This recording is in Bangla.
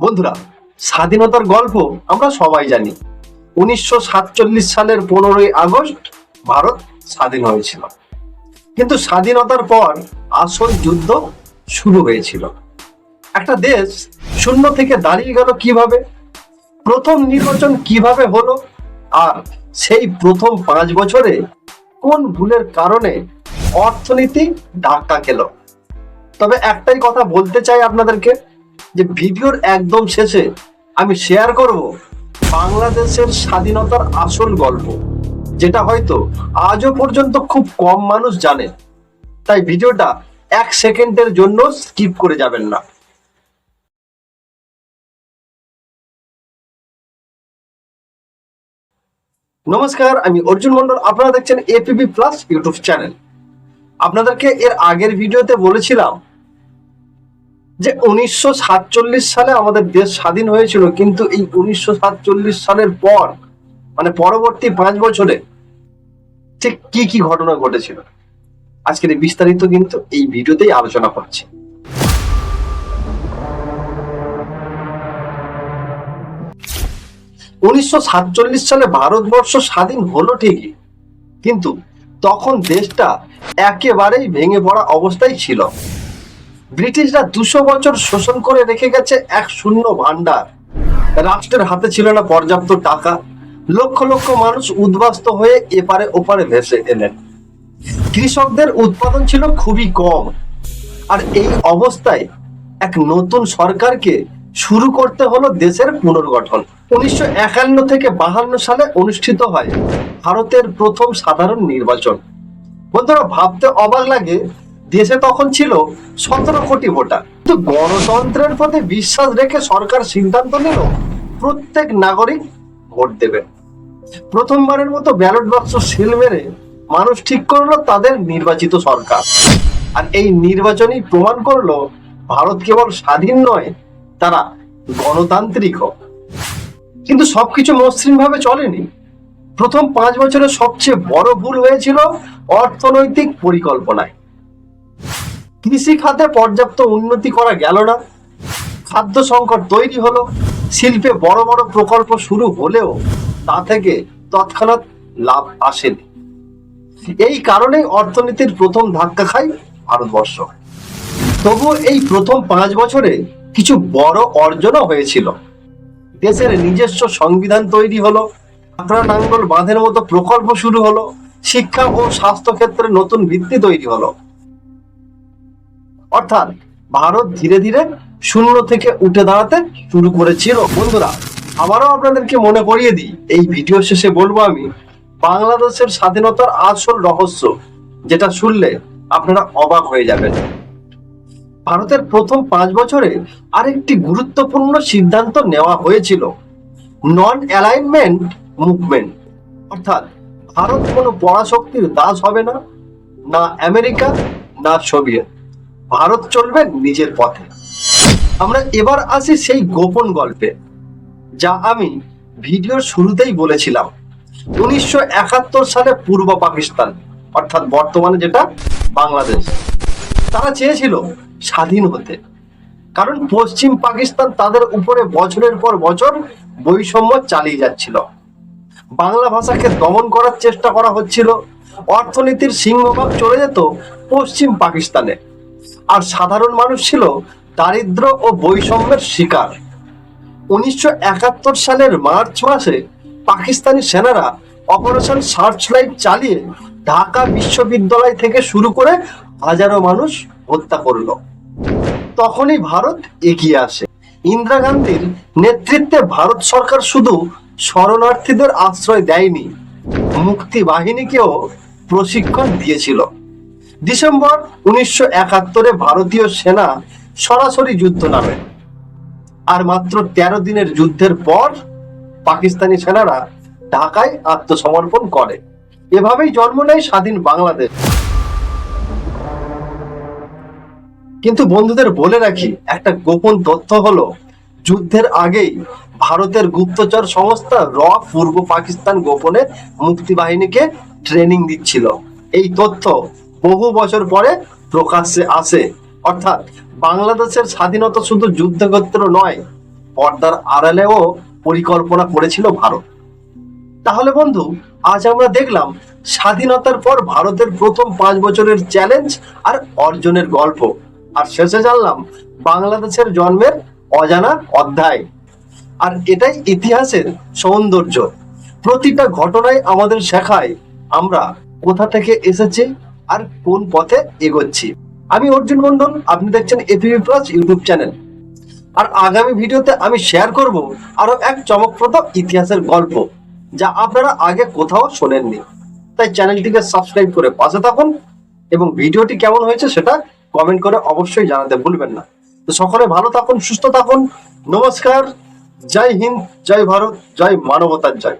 বন্ধুরা, স্বাধীনতার গল্প আমরা সবাই জানি। উনিশশো সাতচল্লিশ সালের পনেরোই আগস্ট ভারত স্বাধীন হয়েছিল। কিন্তু স্বাধীনতার পর আসল যুদ্ধ শুরু হয়েছিল। একটা দেশ শূন্য থেকে দাঁড়িয়ে গেল কীভাবে? প্রথম নির্বাচন কীভাবে হলো? আর সেই প্রথম পাঁচ বছরে কোন ভুলের কারণে অর্থনীতি ধাক্কা খেল? তবে একটাই কথা বলতে চাই আপনাদেরকে যে ভিডিওর একদম শেষে আমি শেয়ার করব বাংলাদেশের স্বাধীনতার আসল গল্প, যেটা হয়তো আজও পর্যন্ত খুব কম মানুষ জানে। তাই ভিডিওটা এক সেকেন্ডের জন্য স্কিপ করে যাবেন না। নমস্কার, আমি অর্জুন মন্ডল আপনারা দেখছেন এপিবি প্লাস ইউটিউব চ্যানেল আপনাদেরকে এর আগের ভিডিওতে বলেছিলাম যে উনিশশো সাতচল্লিশ সালে আমাদের দেশ স্বাধীন হয়েছিল, কিন্তু এই উনিশশো সাতচল্লিশ সালের পর মানে পরবর্তী পাঁচ বছরে, ঠিক কি কি ঘটনা ঘটেছিল? আজকের বিস্তারিত কিন্তু এই ভিডিওতেই আলোচনা করছি। উনিশশো সাতচল্লিশ সালে ভারতবর্ষ স্বাধীন হলো ঠিকই, কিন্তু তখন দেশটা একেবারেই ভেঙে পড়া অবস্থায় ছিল। ব্রিটিশরা দুশো বছর শোষণ করে রেখে গেছে এক শূন্য ভান্ডার রাষ্ট্রের হাতে ছিল না পর্যাপ্ত টাকা। লক্ষ লক্ষ মানুষ উদ্বাস্ত হয়ে এপারে ওপারে ভেসে এলেন। কৃষকদের উৎপাদন ছিল খুবই কম। আর এই অবস্থায় এক নতুন সরকারকে শুরু করতে হলো দেশের পুনর্গঠন। উনিশশো একান্ন থেকে বাহান্ন সালে অনুষ্ঠিত হয় ভারতের প্রথম সাধারণ নির্বাচন। বন্ধুরা, ভাবতে অবাক লাগে দেশে তখন ছিল সতেরো কোটি ভোটার। কিন্তু গণতন্ত্রের প্রতি বিশ্বাস রেখে সরকার সিদ্ধান্ত নিল, প্রত্যেক নাগরিক ভোট দেবে। প্রথমবারের মতো ব্যালট বাক্স সিল মেরে মানুষ ঠিক করল তাদের নির্বাচিত সরকার। আর এই নির্বাচনই প্রমাণ করল, ভারত কেবল স্বাধীন নয়, তারা গণতান্ত্রিক কিন্তু সবকিছু মসৃণ ভাবে চলেনি। প্রথম পাঁচ বছরে সবচেয়ে বড় ভুল হয়েছিল অর্থনৈতিক পরিকল্পনায়। কৃষি খাতে পর্যাপ্ত উন্নতি করা গেল না। খাদ্য সংকট তৈরি হলো। শিল্পে বড় বড় প্রকল্প শুরু হলেও তা থেকে তৎক্ষণাৎ লাভ আসেনি। এই কারণেই অর্থনীতির প্রথম ধাক্কা খায় ভারতবর্ষ। তবুও এই প্রথম পাঁচ বছরে কিছু বড় অর্জনও হয়েছিল। দেশের নিজস্ব সংবিধান তৈরি হলো। আকরা নাঙ্গল বাঁধের মতো প্রকল্প শুরু হলো। শিক্ষা ও স্বাস্থ্য ক্ষেত্রে নতুন ভিত্তি তৈরি হলো। অর্থাৎ ভারত ধীরে ধীরে শূন্য থেকে উঠে দাঁড়াতে শুরু করেছিল। বন্ধুরা, আবারও আপনাদেরকে মনে করিয়ে দিই, এই ভিডিও শেষে বলব আমি, বাংলাদেশের স্বাধীনতার আসল রহস্য যেটা শুনলে আপনারা অবাক হয়ে যাবেন। ভারতের প্রথম পাঁচ বছরে আরেকটি গুরুত্বপূর্ণ সিদ্ধান্ত নেওয়া হয়েছিল নন অ্যালাইনমেন্ট মুভমেন্ট অর্থাৎ ভারত কোনো পরাশক্তির দাস হবে না না আমেরিকা, না সোভিয়েত। ভারত চলবে নিজের পথে। আমরা এবার আসি সেই গোপন গল্পে, যা আমি ভিডিওর শুরুতেই বলেছিলাম। উনিশশো একাত্তর সালে পূর্ব পাকিস্তান, অর্থাৎ বর্তমানে যেটা বাংলাদেশ। তারা চেয়েছিল স্বাধীন হতে। কারণ পশ্চিম পাকিস্তান তাদের উপরে বছরের পর বছর বৈষম্য চালিয়ে যাচ্ছিল। বাংলা ভাষাকে দমন করার চেষ্টা করা হচ্ছিল। অর্থনীতির সিংহভাগ চলে যেত পশ্চিম পাকিস্তানে। আর সাধারণ মানুষ ছিল দারিদ্র ও বৈষম্যের শিকার। উনিশশো একাত্তর সালের মার্চ মাসে পাকিস্তানি সেনারা অপারেশন সার্চ লাইট চালিয়ে ঢাকা বিশ্ববিদ্যালয় থেকে শুরু করে হাজারো মানুষ হত্যা করল। তখনই ভারত এগিয়ে আসে। ইন্দিরা গান্ধীর নেতৃত্বে ভারত সরকার শুধু শরণার্থীদের আশ্রয় দেয়নি, মুক্তি বাহিনীকেও প্রশিক্ষণ দিয়েছিল। ডিসেম্বর উনিশশো একাত্তরে ভারতীয় সেনা সরাসরি যুদ্ধ নামে। আর মাত্র তেরো দিনের যুদ্ধের পর পাকিস্তানি সেনারা ঢাকায় আত্মসমর্পণ করে। এভাবেই জন্ম নেয় স্বাধীন বাংলাদেশ। কিন্তু বন্ধুদের বলে রাখি, একটা গোপন তথ্য হলো, যুদ্ধের আগেই ভারতের গুপ্তচর সংস্থা র পূর্ব পাকিস্তান গোপনে মুক্তি বাহিনীকে ট্রেনিং দিচ্ছিল। এই তথ্য বহু বছর পরে প্রকাশ্যে আসে। অর্থাৎ বাংলাদেশের স্বাধীনতা শুধু যুদ্ধক্ষেত্র নয়, পর্দার আড়ালেও পরিকল্পনা করেছিল ভারত। তাহলে বন্ধু, আজ আমরা দেখলাম স্বাধীনতার পর ভারতের প্রথম পাঁচ বছরের চ্যালেঞ্জ আর অর্জনের গল্প। আর শেষে জানলাম বাংলাদেশের জন্মের অজানা অধ্যায়। আর এটাই ইতিহাসের সৌন্দর্য। প্রতিটা ঘটনায় আমাদের শেখায়, আমরা কোথা থেকে এসেছি আর কোন পথে এগোচ্ছি। আমি অর্জুন মন্ডল আপনি দেখছেন এপিবি প্লাস ইউটিউব চ্যানেল আর আগামী ভিডিওতে আমি শেয়ার করব আরও এক চমকপ্রদ ইতিহাসের গল্প, যা আপনারা আগে কোথাও শোনেননি। তাই চ্যানেলটিকে সাবস্ক্রাইব করে পাশে থাকুন এবং ভিডিওটি কেমন হয়েছে সেটা কমেন্ট করে অবশ্যই জানাতে ভুলবেন না। তো সকলে ভালো থাকুন, সুস্থ থাকুন। নমস্কার। জয় হিন্দ, জয় ভারত, জয় মানবতার জয়।